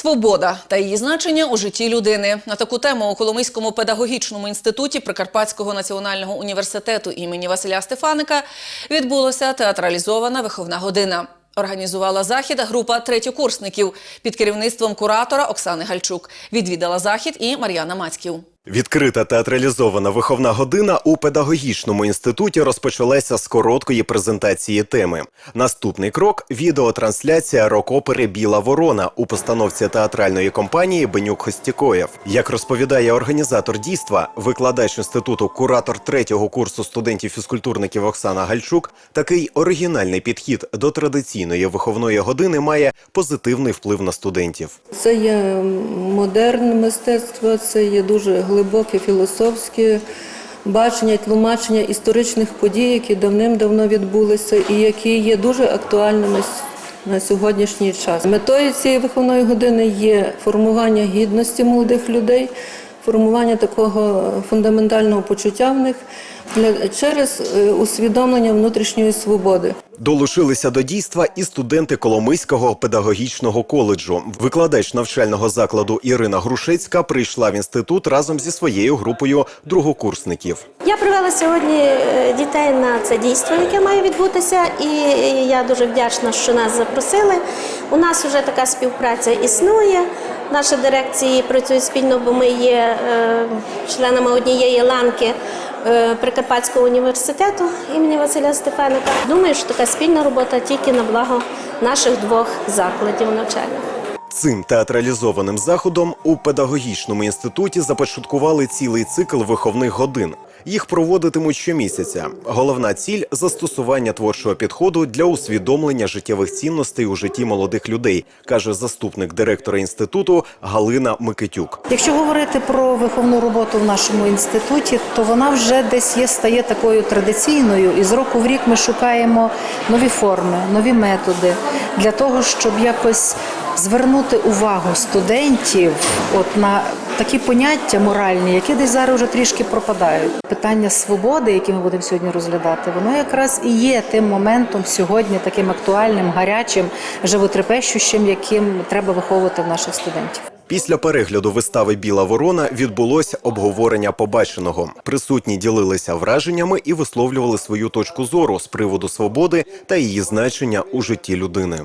Свобода та її значення у житті людини на таку тему у Коломийському педагогічному інституті Прикарпатського національного університету імені Василя Стефаника відбулася театралізована виховна година. Організувала захід група третьокурсників під керівництвом куратора Оксани Гальчук. Відвідала захід і Мар'яна Мацьків. Відкрита театралізована виховна година у педагогічному інституті розпочалася з короткої презентації теми. Наступний крок відеотрансляція рок-опери Біла ворона у постановці театральної компанії Бенюк Хостікоєв. Як розповідає організатор дійства, викладач інституту, куратор третього курсу студентів-фізкультурників Оксана Гальчук, такий оригінальний підхід до традиційної виховної години має позитивний вплив на студентів. Це є модерне мистецтво, це є дуже глибоке філософське бачення і тлумачення історичних подій, які давним-давно відбулися і які є дуже актуальними на сьогоднішній час. Метою цієї виховної години є формування гідності молодих людей, формування такого фундаментального почуття в них через е, усвідомлення внутрішньої свободи. Долучилися до дійства і студенти Коломийського педагогічного коледжу. Викладач навчального закладу Ірина Грушецька прийшла в інститут разом зі своєю групою другокурсників. Я привела сьогодні е, дітей на це дійство, яке має відбутися, і я дуже вдячна, що нас запросили. У нас вже така співпраця існує. Наші дирекції працюють спільно, бо ми є е, членами однієї ланки е, Прикарпатського університету імені Василя Стефаника. Думаю, що така спільна робота тільки на благо наших двох закладів навчальних. Цим театралізованим заходом у педагогічному інституті започаткували цілий цикл виховних годин. Їх проводитимуть щомісяця. Головна ціль застосування творчого підходу для усвідомлення життєвих цінностей у житті молодих людей, каже заступник директора інституту Галина Микитюк. Якщо говорити про виховну роботу в нашому інституті, то вона вже десь є стає такою традиційною, і з року в рік ми шукаємо нові форми, нові методи для того, щоб якось звернути увагу студентів от на такі поняття моральні, які десь зараз вже трішки пропадають. Питання свободи, яке ми будемо сьогодні розглядати, воно якраз і є тим моментом сьогодні, таким актуальним, гарячим, животрепещущим, яким треба виховувати в наших студентів. Після перегляду вистави Біла ворона відбулося обговорення побаченого. Присутні ділилися враженнями і висловлювали свою точку зору з приводу свободи та її значення у житті людини.